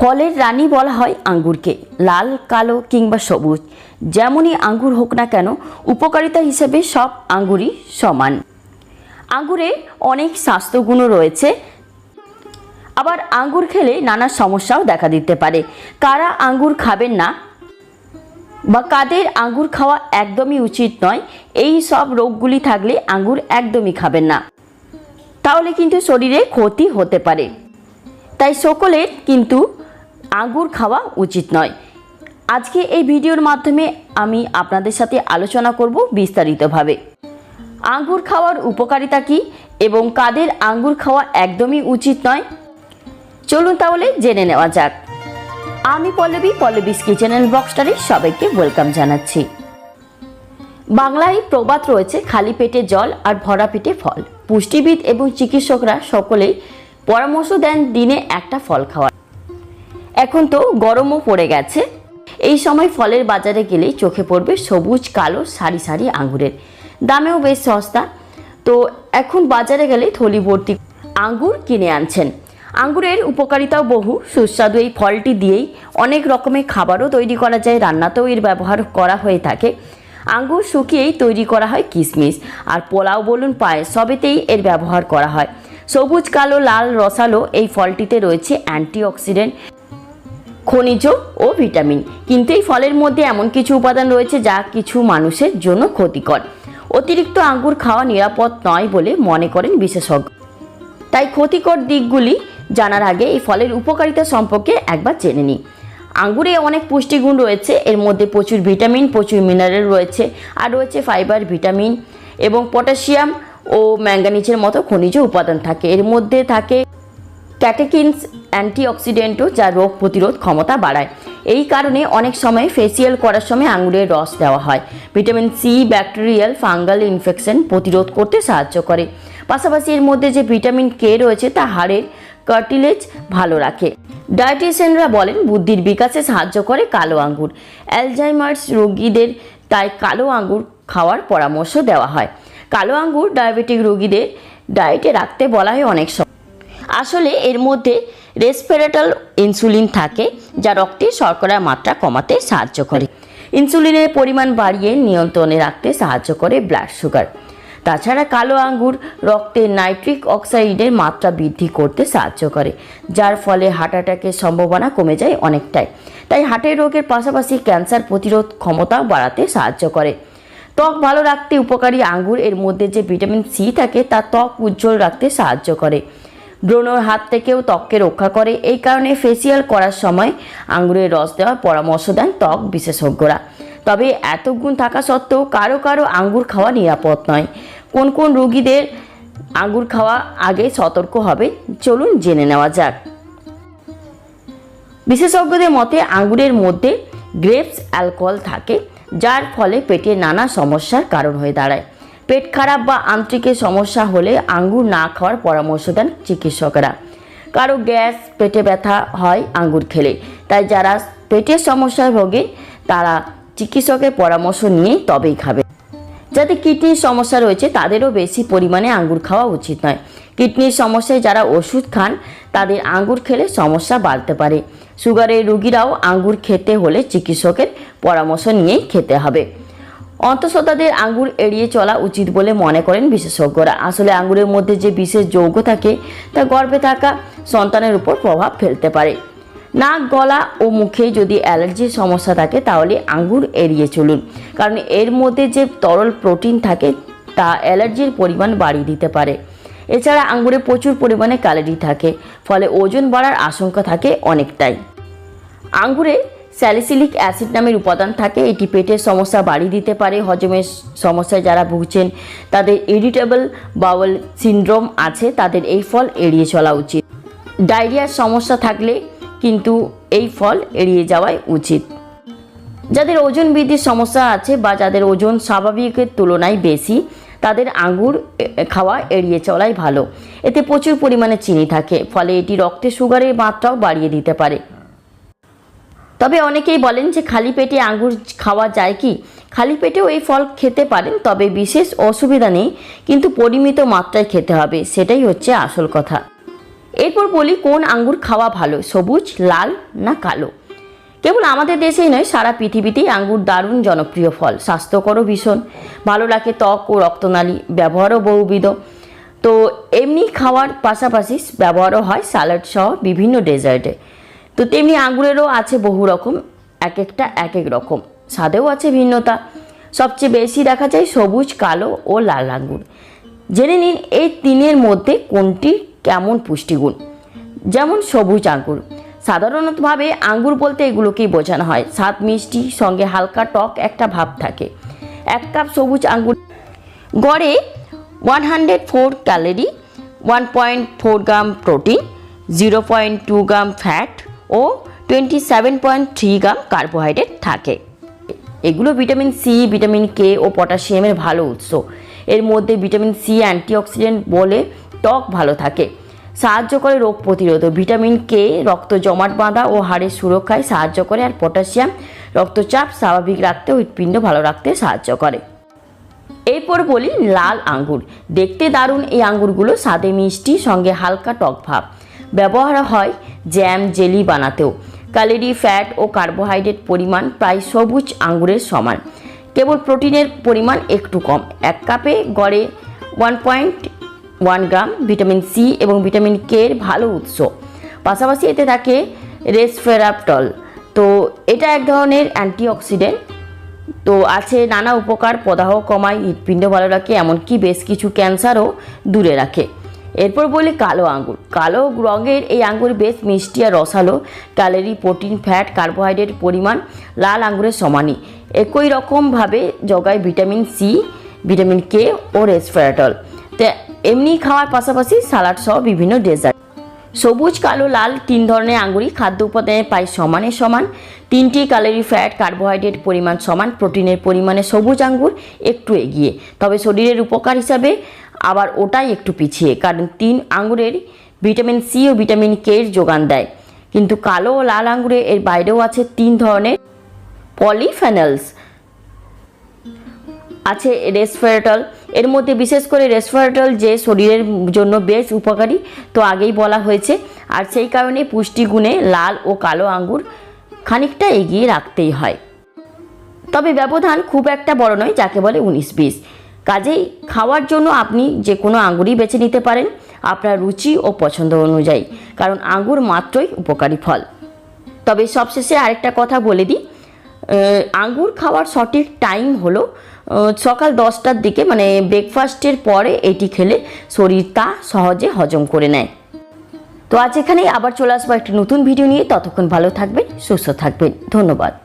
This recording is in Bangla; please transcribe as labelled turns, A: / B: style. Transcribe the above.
A: ফলের রানী বলা হয় আঙ্গুরকে, লাল, কালো কিংবা সবুজ। যেমনই আঙ্গুর হোক না কেন, উপকারিতা হিসেবে সব আঙ্গুরই সমান। আঙ্গুরে অনেক স্বাস্থ্যগুণও রয়েছে। আবার আঙ্গুর খেলে নানা সমস্যাও দেখা দিতে পারে। কারা আঙ্গুর খাবেন না বা কাদের আঙ্গুর খাওয়া একদমই উচিত নয়, এই সব রোগগুলি থাকলে আঙ্গুর একদমই খাবেন না। তাহলে কিন্তু শরীরে ক্ষতি হতে পারে। তাই সকলের কিন্তু আঙ্গুর খাওয়া উচিত নয়। আজকে এই ভিডিওর মাধ্যমে আমি আপনাদের সাথে আলোচনা করব বিস্তারিতভাবে। আঙ্গুর খাওয়ার উপকারিতা কী এবং কাদের আঙ্গুর খাওয়া একদমই উচিত নয়? চলুন তাহলে জেনে নেওয়া যাক। আমি পল্লবী, পল্লবীস কিচেন বক্সটারে সবাইকে ওয়েলকাম জানাচ্ছি। বাংলায় প্রবাদ রয়েছে খালি পেটে জল আর ভরা পেটে ফল। পুষ্টিবিদ এবং চিকিৎসকরা সকলেই পরামর্শ দেন দিনে একটা ফল খাওয়ার। এখন তো গরমও পড়ে গেছে। এই সময় ফলের বাজারে গেলেই চোখে পড়বে সবুজ, কালো, সারি সারি আঙ্গুরের। দামেও বেশ সস্তা। তো এখন বাজারে গেলে থলি ভর্তি আঙ্গুর কিনে আনছেন। আঙ্গুরের উপকারিতাও বহু, সুস্বাদু এই ফলটি দিয়েই অনেক রকমের খাবারও তৈরি করা যায় রান্নাতেও এর ব্যবহার করা হয়ে থাকে। আঙ্গুর শুকিয়েই তৈরি করা হয় কিশমিশ। আর পোলাও বলুন পায়ে সবেতেই এর ব্যবহার করা হয়। সবুজ, কালো, লাল, রসালো এই ফলটিতে রয়েছে অ্যান্টিঅক্সিডেন্ট। খনিজ ও ভিটামিন। কিন্তু এই ফলের মধ্যে এমন কিছু উপাদান রয়েছে যা কিছু মানুষের জন্য ক্ষতিকর। অতিরিক্ত আঙ্গুর খাওয়া নিরাপদ নয় বলে মনে করেন বিশেষজ্ঞ। তাই ক্ষতিকর দিকগুলি জানার আগে এই ফলের উপকারিতা সম্পর্কে একবার জেনে নিই। আঙ্গুরে অনেক পুষ্টিগুণ রয়েছে, এর মধ্যে প্রচুর ভিটামিন, প্রচুর মিনারেল রয়েছে, আর রয়েছে ফাইবার ভিটামিন এবং পটাশিয়াম ও ম্যাঙ্গানিজের মতো খনিজ উপাদান থাকে। এর মধ্যে থাকে ক্যাটেকিনস অ্যান্টিঅক্সিডেন্টও যা রোগ প্রতিরোধ ক্ষমতা বাড়ায়। এই কারণে অনেক সময় ফেসিয়াল করার সময় আঙুরের রস দেওয়া হয়। Vitamin C bacterial fungal infection প্রতিরোধ করতে সাহায্য করে। পাশাপাশি এর মধ্যে যে ভিটামিন কে রয়েছে, তা হাড়ের কার্টিলেজ ভালো রাখে। ডায়েটিশিয়ানরা বলেন, বুদ্ধির বিকাশে সাহায্য করে কালো আঙ্গুর। অ্যালজাইমার্স রোগীদের তাই কালো আঙ্গুর খাওয়ার পরামর্শ দেওয়া হয়। কালো আঙ্গুর ডায়াবেটিক রোগীদের ডায়েটে রাখতে বলা হয় অনেক সময় আসলে এর মধ্যে রেসপিরেটাল ইনসুলিন থাকে, যা রক্তে শর্করার মাত্রা কমাতে সাহায্য করে। ইনসুলিনের পরিমাণ বাড়িয়ে নিয়ন্ত্রণে রাখতে সাহায্য করে ব্লাড সুগার। তাছাড়া কালো আঙ্গুর রক্তে নাইট্রিক অক্সাইডের মাত্রা বৃদ্ধি করতে সাহায্য করে, যার ফলে হার্ট অ্যাটাকের সম্ভাবনা কমে যায় অনেকটাই। তাই হার্টের রোগের পাশাপাশি ক্যান্সার প্রতিরোধ ক্ষমতাও বাড়াতে সাহায্য করে। ত্বক ভালো রাখতে উপকারী আঙ্গুর, এর মধ্যে যে ভিটামিন সি থাকে, তা ত্বক উজ্জ্বল রাখতে সাহায্য করে। ব্রণর হাত থেকেও ত্বককে রক্ষা করে। এই কারণে ফেসিয়াল করার সময় আঙুরের রস দেওয়ার পরামর্শ দেন ত্বক বিশেষজ্ঞরা। তবে এত গুণ থাকা সত্ত্বেও কারও কারও আঙ্গুর খাওয়া নিরাপদ নয়। কোন কোন রোগীদের আঙ্গুর খাওয়া আগে সতর্ক হবে, চলুন জেনে নেওয়া যাক। বিশেষজ্ঞদের মতে আঙ্গুরের মধ্যে গ্রেপস অ্যালকোহল থাকে, যার ফলে পেটে নানা সমস্যার কারণ হয়ে দাঁড়ায়। পেট খারাপ বা আন্ত্রিকের সমস্যা হলে আঙ্গুর না খাওয়ার পরামর্শ দেন চিকিৎসকরা। কারও গ্যাস, পেটে ব্যথা হয় আঙ্গুর খেলে। তাই যারা পেটের সমস্যায় ভোগে, তারা চিকিৎসকের পরামর্শ নিয়েই তবেই খাবে। যাতে কিডনির সমস্যা রয়েছে, তাদেরও বেশি পরিমাণে আঙ্গুর খাওয়া উচিত নয়। কিডনির সমস্যায় যারা ওষুধ খান, তাদের আঙ্গুর খেলে সমস্যা বাড়তে পারে। সুগারের রুগীরাও আঙ্গুর খেতে হলে চিকিৎসকের পরামর্শ নিয়েই খেতে হবে। অন্তঃসত্ত্বাদের আঙ্গুর এড়িয়ে চলা উচিত বলে মনে করেন বিশেষজ্ঞরা। আসলে আঙ্গুরের মধ্যে যে বিশেষ যৌগ থাকে, তা গর্ভে থাকা সন্তানের উপর প্রভাব ফেলতে পারে। নাক, গলা ও মুখে যদি অ্যালার্জির সমস্যা থাকে, তাহলে আঙ্গুর এড়িয়ে চলুন। কারণ এর মধ্যে যে তরল প্রোটিন থাকে, তা অ্যালার্জির পরিমাণ বাড়িয়ে দিতে পারে। এছাড়া আঙ্গুরে প্রচুর পরিমাণে ক্যালোরি থাকে, ফলে ওজন বাড়ার আশঙ্কা থাকে অনেকটাই। আঙ্গুরে স্যালিসিলিক অ্যাসিড নামের উপাদান থাকে। এটি পেটের সমস্যা বাড়িয়ে দিতে পারে। হজমের সমস্যায় যারা ভুগছেন তাদের ইরিটেবল বাউল সিনড্রোম আছে। তাদের এই ফল এড়িয়ে চলা উচিত। ডায়রিয়ার সমস্যা থাকলে কিন্তু এই ফল এড়িয়ে যাওয়াই উচিত। যাদের ওজন বৃদ্ধির সমস্যা আছে বা যাদের ওজন স্বাভাবিকের তুলনায় বেশি তাদের আঙ্গুর এ, খাওয়া এড়িয়ে চলাই ভালো। এতে প্রচুর পরিমাণে চিনি থাকে। ফলে এটি রক্তে সুগারের মাত্রাও বাড়িয়ে দিতে পারে। তবে অনেকেই বলেন যে খালি পেটে আঙ্গুর খাওয়া যায় কি? খালি পেটেও এই ফল খেতে পারেন, তবে বিশেষ অসুবিধা নেই, কিন্তু পরিমিত মাত্রায় খেতে হবে, সেটাই হচ্ছে আসল কথা। এরপর বলি কোন আঙ্গুর খাওয়া ভালো, সবুজ, লাল না কালো? কেবল আমাদের দেশেই নয়, সারা পৃথিবীতেই আঙ্গুর দারুণ জনপ্রিয় ফল, স্বাস্থ্যকরও ভীষণ। ভালো লাগে ত্বক ও রক্তনালী, ব্যবহারও বহুবিধ। তো এমনি খাওয়ার পাশাপাশি ব্যবহারও হয় স্যালাড সহ বিভিন্ন ডেজার্টে। তো তেমনি আঙ্গুরেরও আছে বহু রকম, এক একটা, এক এক রকম। স্বাদেও আছে ভিন্নতা। সবচেয়ে বেশি দেখা যায় সবুজ, কালো ও লাল আঙ্গুর। জেনে নিন এই তিনের মধ্যে কোনটি কেমন পুষ্টিগুণ। যেমন সবুজ আঙ্গুর। সাধারণতভাবে আঙ্গুর বলতে এগুলোকেই বোঝানো হয়। স্বাদ, মিষ্টি, সঙ্গে হালকা টক একটা ভাব থাকে। এক কাপ সবুজ আঙ্গুর গড়ে one hundred four calorie, one point four gram protein, zero point two gram fat ও twenty seven point three gram carbohydrate থাকে। এগুলো ভিটামিন সি ভিটামিন কে ও পটাশিয়ামের ভালো উৎস। এর মধ্যে ভিটামিন সি অ্যান্টিঅক্সিডেন্ট বলে ত্বক ভালো থাকে। সাহায্য করে রোগ প্রতিরোধ। ভিটামিন কে রক্ত জমাট বাঁধা ও হাড়ের সুরক্ষায় সাহায্য করে আর পটাশিয়াম রক্তচাপ স্বাভাবিক রাখতে, হৃৎপিণ্ড ভালো রাখতে সাহায্য করে। এরপর বলি লাল আঙ্গুর। দেখতে দারুণ এই আঙ্গুরগুলো স্বাদে মিষ্টি, সঙ্গে হালকা টক ভাব। ব্যবহার হয় জ্যাম জেলি বানাতেও। ক্যালোরি ফ্যাট ও কার্বোহাইড্রেট পরিমাণ প্রায় সবুজ আঙ্গুরের সমান। কেবল প্রোটিনের পরিমাণ একটু কম। এক কাপে গড়ে one point one gram vitamin C এবং ভিটামিন কে এর ভালো উৎস। পাশাপাশি এতে থাকে রেসফেরাপটল। তো এটা এক ধরনের অ্যান্টিঅক্সিডেন্ট। তো আছে নানা উপকার, প্রদাহ কমায়, হৃৎপিণ্ড ভালো রাখে, এমনকি বেশ কিছু ক্যান্সারও দূরে রাখে। এরপর বলি কালো আঙ্গুর। কালো রঙের এই আঙ্গুর বেশ মিষ্টি আর রসালো। ক্যালোরি, প্রোটিন, ফ্যাট, কার্বোহাইড্রেট পরিমাণ লাল আঙ্গুরের সমানই। একই রকমভাবে জগায় ভিটামিন সি, ভিটামিন কে ও রেসফেরাটল। তো এমনি খাওয়ার পাশাপাশি সালাড সহ বিভিন্ন ডেজার্ট। সবুজ, কালো, লাল তিন ধরনের আঙ্গুরই খাদ্য উপাদানের প্রায় সমানে সমান। তিনটি ক্যালোরি, ফ্যাট, কার্বোহাইড্রেট পরিমাণ সমান। প্রোটিনের পরিমাণে সবুজ আঙ্গুর একটু এগিয়ে। তবে শরীরের উপকার হিসাবে আবার ওটাই একটু পিছিয়ে, কারণ তিন আঙ্গুরের ভিটামিন সি ও ভিটামিন কে এর যোগান দেয়। কিন্তু কালো ও লাল আঙ্গুরে এর বাইরেও আছে তিন ধরনের পলিফেনলস। আছে রেসফেরাটল, এর মধ্যে বিশেষ করে রেসফেরাটল যে শরীরের জন্য বেশ উপকারী, তো আগেই বলা হয়েছে। আর সেই কারণে পুষ্টিগুণে লাল ও কালো আঙ্গুর খানিকটা এগিয়ে রাখতেই হয়। তবে ব্যবধান খুব একটা বড় নয়, যাকে বলে উনিশ বিশ। কাজেই খাওয়ার জন্য আপনি যে কোনো আঙ্গুরই বেছে নিতে পারেন আপনার রুচি ও পছন্দ অনুযায়ী কারণ আঙ্গুর মাত্রই উপকারী ফল। তবে সবশেষে আরেকটা কথা বলে দিই আহ, আঙ্গুর খাওয়ার সঠিক টাইম হলো সকাল দশটার দিকে মানে ব্রেকফাস্টের পরে এটি খেলে শরীর তা সহজে হজম করে নেয়। তো আজ এখানেই আবার চলে আসব একটি নতুন ভিডিও নিয়ে। ততক্ষণ ভালো থাকবেন সুস্থ থাকবেন। ধন্যবাদ।